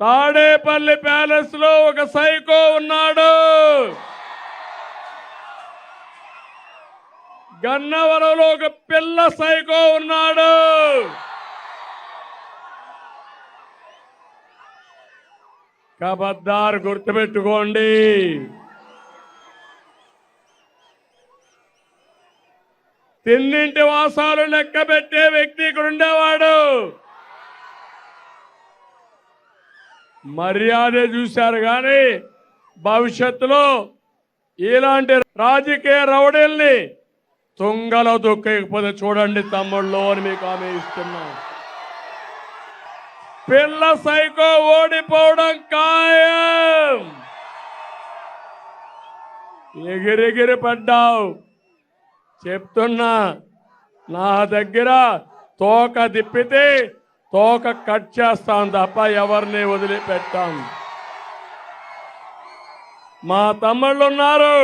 తాడేపల్లి ప్యాలెస్లో ఒక సైకో ఉన్నాడు. గన్నవరంలో ఒక పిల్ల సైకో ఉన్నాడు. కబద్దారు గుర్తుపెట్టుకోండి. తిన్నింటి వాసాలు లెక్క పెట్టే వ్యక్తి ఇక్కడ ఉండేవాడు. మర్యాద చూశారు కానీ భవిష్యత్తులో ఇలాంటి రాజకీయ రౌడీల్ని తుంగలో దొక్కకపోతే చూడండి తమ్ముళ్ళు అని మీకు ఆమె ఇస్తున్నాం. పిల్ల సైకో ఓడిపోవడం ఖాయం. ఎగిరెగిరి పడ్డావు. చెప్తున్నా నా దగ్గర తోక తిప్పితే తోక కట్ చేస్తాం తప్ప ఎవరిని వదిలిపెట్టాం? మా తమ్ముళ్ళు ఉన్నారు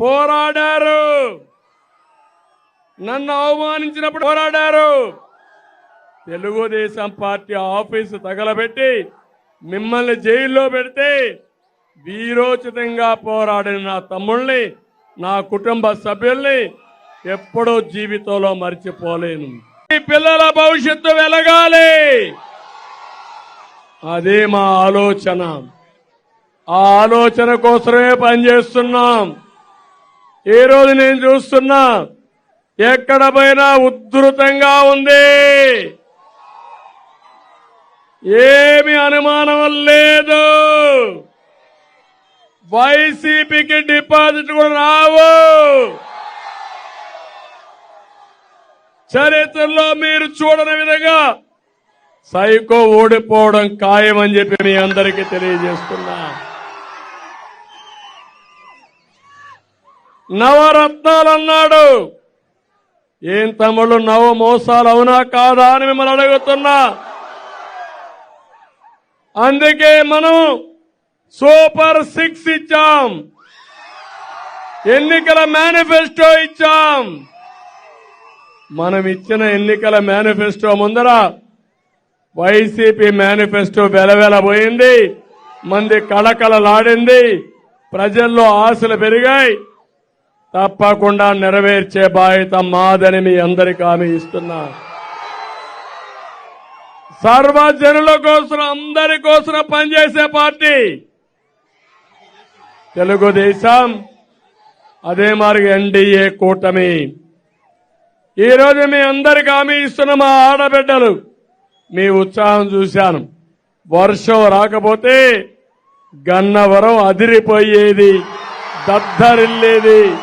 పోరాడారు. నన్ను అవమానించినప్పుడు పోరాడారు. తెలుగుదేశం పార్టీ ఆఫీసు తగలబెట్టి మిమ్మల్ని జైల్లో పెడితే వీరోచితంగా పోరాడిన నా తమ్ముళ్ళని నా కుటుంబ సభ్యుల్ని ఎప్పుడూ జీవితంలో మర్చిపోలేను. ఈ పిల్లల భవిష్యత్తు వెలగాలి. అదే మా ఆలోచన. ఆ ఆలోచన కోసమే పనిచేస్తున్నాం. ఈ రోజు నేను చూస్తున్నా ఎక్కడ పోయినా ఉధృతంగా ఉంది. ఏమి అనుమానం లేదు. వైసీపీకి డిపాజిట్ కూడా రావు. చరిత్రలో మీరు చూడని విధంగా సైకో ఓడిపోవడం ఖాయమని చెప్పి మీ అందరికీ తెలియజేస్తున్నా. నవరత్నాలు అన్నాడు. ఏం తమ్ముళ్ళు నవ మోసాలు అవునా కాదా అని మిమ్మల్ని అడుగుతున్నా. అందుకే మనం సూపర్ సిక్స్ ఇచ్చాం. ఎన్నికల మేనిఫెస్టో ఇచ్చాం. మనం ఇచ్చిన ఎన్నికల మేనిఫెస్టో ముందర వైసీపీ మేనిఫెస్టో వెలవెలబోయింది మంది కళకళలాడింది. ప్రజల్లో ఆశలు పెరిగాయి. తప్పకుండా నెరవేర్చే బాధ్యత మాదని మీ అందరికీ హామీ ఇస్తున్నా. సర్వజనుల కోసం అందరి కోసం పనిచేసే పార్టీ. తెలుగుదేశం అదే మరి ఎన్డీఏ కూటమి. ఈరోజు మీ అందరికి హామీ ఇస్తున్న మా ఆడబిడ్డలు. మీ ఉత్సాహం చూశాను. వర్షం రాకపోతే గన్నవరం అదిరిపోయేది. దద్దరిల్లేది.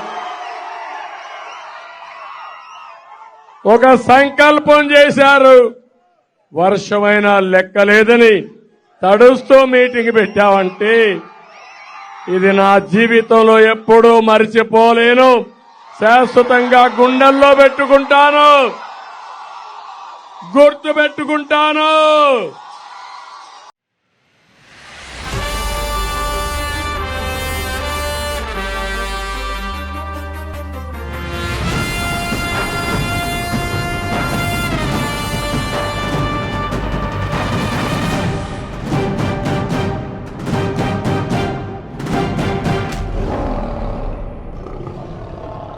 ఒక సంకల్పం చేశారు. వర్షమైనా లెక్కలేదని తడుస్తూ మీటింగ్ పెట్టావంటే ఇది నా జీవితంలో ఎప్పుడూ మరిచిపోలేను. శాశ్వతంగా గుండెల్లో పెట్టుకుంటాను. గుర్తు పెట్టుకుంటాను.